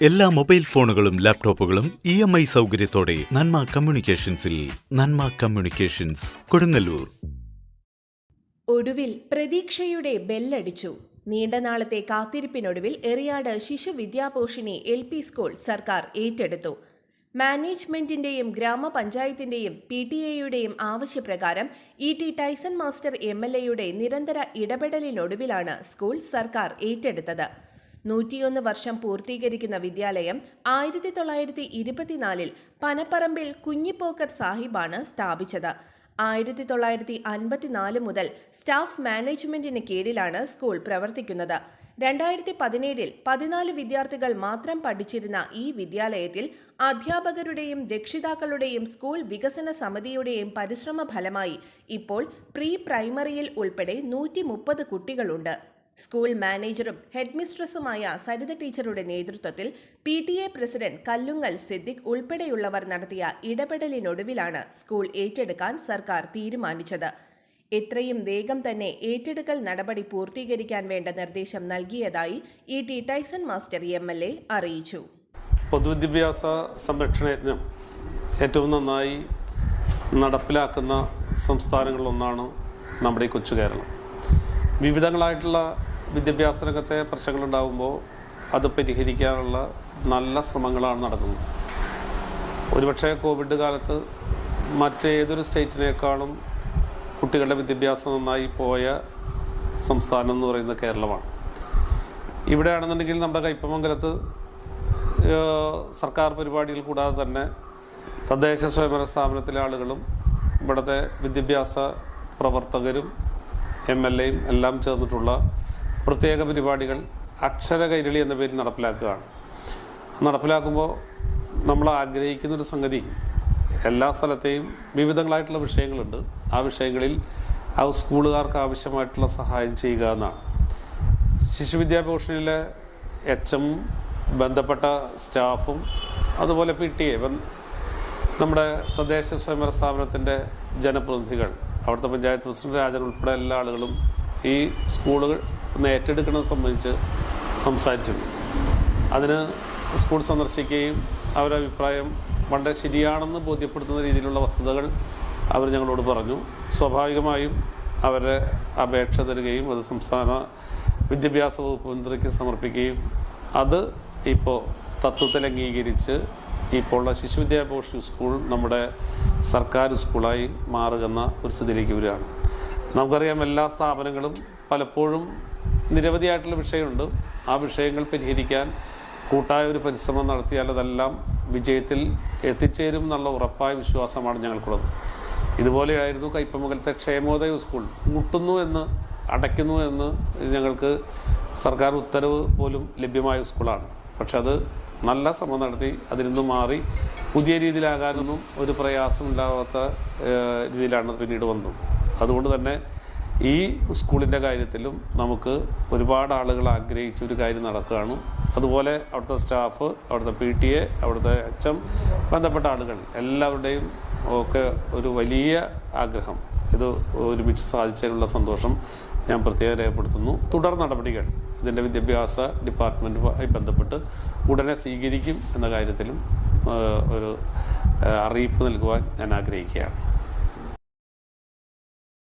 എല്ലാ മൊബൈൽ ഫോണുകളും ലാപ്ടോപ്പുകളും ഇ എം ഐ സൗകര്യത്തോടെ നന്മ കമ്മ്യൂണിക്കേഷൻസിൽ നന്മ കമ്മ്യൂണിക്കേഷൻസ് കൊടുങ്ങല്ലൂർ. ഒടുവിൽ പ്രതീക്ഷയുടെ ബെല്ലടിച്ചു. നീണ്ട നാളത്തെ കാത്തിരിപ്പിനൊടുവിൽ എറിയാട് ശിശു വിദ്യാപോഷിനി എൽ പി സ്കൂൾ സർക്കാർ ഏറ്റെടുത്തു. മാനേജ്മെന്റിന്റെയും ഗ്രാമപഞ്ചായത്തിന്റെയും പി ടി എയുടെയും ആവശ്യപ്രകാരം E T Tyson master M L എയുടെ നിരന്തര ഇടപെടലിനൊടുവിലാണ് സ്കൂൾ സർക്കാർ ഏറ്റെടുത്തത്. നൂറ്റിയൊന്ന് വർഷം പൂർത്തീകരിക്കുന്ന വിദ്യാലയം ആയിരത്തി തൊള്ളായിരത്തി ഇരുപത്തിനാലിൽ പനപ്പറമ്പിൽ കുഞ്ഞിപ്പോക്കർ സാഹിബാണ് സ്ഥാപിച്ചത്. ആയിരത്തി തൊള്ളായിരത്തി അൻപത്തിനാല് മുതൽ സ്റ്റാഫ് മാനേജ്മെന്റിന് കീഴിലാണ് സ്കൂൾ പ്രവർത്തിക്കുന്നത്. രണ്ടായിരത്തി പതിനേഴിൽ പതിനാല് വിദ്യാർത്ഥികൾ മാത്രം പഠിച്ചിരുന്ന ഈ വിദ്യാലയത്തിൽ അധ്യാപകരുടെയും രക്ഷിതാക്കളുടെയും സ്കൂൾ വികസന സമിതിയുടെയും പരിശ്രമ ഫലമായി ഇപ്പോൾ പ്രീ പ്രൈമറിയിൽ ഉൾപ്പെടെ നൂറ്റി കുട്ടികളുണ്ട്. സ്കൂൾ മാനേജറും ഹെഡ്മിസ്ട്രസുമായ സരിത ടീച്ചറുടെ നേതൃത്വത്തിൽ P T A president Kallungal Siddique ഉൾപ്പെടെയുള്ളവർ നടത്തിയ ഇടപെടലിനൊടുവിലാണ് സ്കൂൾ ഏറ്റെടുക്കാൻ സർക്കാർ തീരുമാനിച്ചത്. എത്രയും വേഗം തന്നെ ഏറ്റെടുക്കൽ നടപടി പൂർത്തീകരിക്കാൻ വേണ്ട നിർദ്ദേശം നൽകിയതായി E T Tyson master M L A അറിയിച്ചു. പൊതുവിദ്യാഭ്യാസ സംരക്ഷണ യജ്ഞം ഏറ്റവും നന്നായി നടപ്പിലാക്കുന്ന സംസ്ഥാനങ്ങളിലൊന്നാണ് നമ്മുടെ കൊച്ചു കേരളം. വിവിധങ്ങളായിട്ടുള്ള വിദ്യാഭ്യാസ രംഗത്തെ പ്രശ്നങ്ങളുണ്ടാകുമ്പോൾ അത് പരിഹരിക്കാനുള്ള നല്ല ശ്രമങ്ങളാണ് നടക്കുന്നത്. ഒരുപക്ഷെ കോവിഡ് കാലത്ത് മറ്റേതൊരു സ്റ്റേറ്റിനേക്കാളും കുട്ടികളുടെ വിദ്യാഭ്യാസം നന്നായി പോയ സംസ്ഥാനം എന്ന് പറയുന്ന കേരളമാണ്. ഇവിടെയാണെന്നുണ്ടെങ്കിൽ നമ്മുടെ കയ്പമംഗലത്ത് സർക്കാർ പരിപാടികൾ കൂടാതെ തന്നെ തദ്ദേശ സ്വയംഭരണ സ്ഥാപനത്തിലെ ആളുകളും ഇവിടുത്തെ വിദ്യാഭ്യാസ പ്രവർത്തകരും എം എൽ എയും എല്ലാം ചേർന്നിട്ടുള്ള പ്രത്യേക പരിപാടികൾ അക്ഷര കൈരളി എന്ന പേരിൽ നടപ്പിലാക്കുകയാണ്. നടപ്പിലാക്കുമ്പോൾ നമ്മൾ ആഗ്രഹിക്കുന്നൊരു സംഗതി എല്ലാ സ്ഥലത്തെയും വിവിധങ്ങളായിട്ടുള്ള വിഷയങ്ങളുണ്ട്. ആ വിഷയങ്ങളിൽ ആ സ്കൂളുകാർക്ക് ആവശ്യമായിട്ടുള്ള സഹായം ചെയ്യുക എന്നാണ്. ശിശുവിദ്യാഭൂഷണിലെ എച്ച് എം ബന്ധപ്പെട്ട സ്റ്റാഫും അതുപോലെ പി ടി എ നമ്മുടെ തദ്ദേശ സ്വയംഭര സ്ഥാപനത്തിന്റെ ജനപ്രതിനിധികൾ അവിടുത്തെ പഞ്ചായത്ത് പ്രസിഡന്റ് രാജൻ ഉൾപ്പെടെ എല്ലാ ആളുകളും ഈ സ്കൂളുകൾ ഏറ്റെടുക്കുന്നത് സംബന്ധിച്ച് സംസാരിച്ചിട്ടുണ്ട് അതിന് സ്കൂൾ സന്ദർശിക്കുകയും അവരുടെ അഭിപ്രായം വളരെ ശരിയാണെന്ന് ബോധ്യപ്പെടുത്തുന്ന രീതിയിലുള്ള വസ്തുതകൾ അവർ ഞങ്ങളോട് പറഞ്ഞു. സ്വാഭാവികമായും അവരുടെ അപേക്ഷ തരികയും അത് സംസ്ഥാന വിദ്യാഭ്യാസ വകുപ്പ് മന്ത്രിക്ക് സമർപ്പിക്കുകയും അത് ഇപ്പോൾ തത്വത്തിൽ അംഗീകരിച്ച് ഇപ്പോൾ ശിശു വിദ്യാഭ്യാസ സ്കൂൾ നമ്മുടെ സർക്കാർ സ്കൂളായി മാറുന്ന ഒരു സ്ഥിതിയിലേക്ക് വരികയാണ്. നമുക്കറിയാം എല്ലാ സ്ഥാപനങ്ങളും പലപ്പോഴും നിരവധിയായിട്ടുള്ള വിഷയമുണ്ട്. ആ വിഷയങ്ങൾ പരിഹരിക്കാൻ കൂട്ടായ ഒരു പരിശ്രമം നടത്തിയാൽ അതെല്ലാം വിജയത്തിൽ എത്തിച്ചേരും എന്നുള്ള ഉറപ്പായ വിശ്വാസമാണ് ഞങ്ങൾക്കുള്ളത്. ഇതുപോലെയായിരുന്നു കയ്പമംഗലത്തെ ക്ഷേമോദയ സ്കൂൾ. മുട്ടുന്നു എന്ന് അടയ്ക്കുന്നു എന്ന് ഞങ്ങൾക്ക് സർക്കാർ ഉത്തരവ് പോലും ലഭ്യമായ സ്കൂളാണ്. പക്ഷെ അത് നല്ല ശ്രമം നടത്തി അതിൽ നിന്ന് മാറി പുതിയ രീതിയിലാകാനൊന്നും ഒരു പ്രയാസമില്ലാത്ത രീതിയിലാണ് പിന്നീട് വന്നത്. അതുകൊണ്ട് തന്നെ ഈ സ്കൂളിന്റെ കാര്യത്തിലും നമുക്ക് ഒരുപാട് ആളുകൾ ആഗ്രഹിച്ച ഒരു കാര്യം നടക്കുകയാണ്. അതുപോലെ അവിടുത്തെ സ്റ്റാഫ് അവിടുത്തെ പി ടി എ അവിടുത്തെ എം ബന്ധപ്പെട്ട ആളുകൾ എല്ലാവരുടെയും ഒക്കെ ഒരു വലിയ ആഗ്രഹം. ഇത് ഒരുമിച്ച് സാധിച്ചതിനുള്ള സന്തോഷം ഞാൻ പ്രത്യേകം രേഖപ്പെടുത്തുന്നു. തുടർ നടപടികൾ ഇതിന്റെ വിദ്യാഭ്യാസ ഡിപ്പാർട്ട്മെന്റുമായി ബന്ധപ്പെട്ട് ഉടനെ സ്വീകരിക്കും എന്ന കാര്യത്തിലും ഒരു അറിയിപ്പ് നൽകുവാൻ ഞാൻ ആഗ്രഹിക്കുകയാണ്.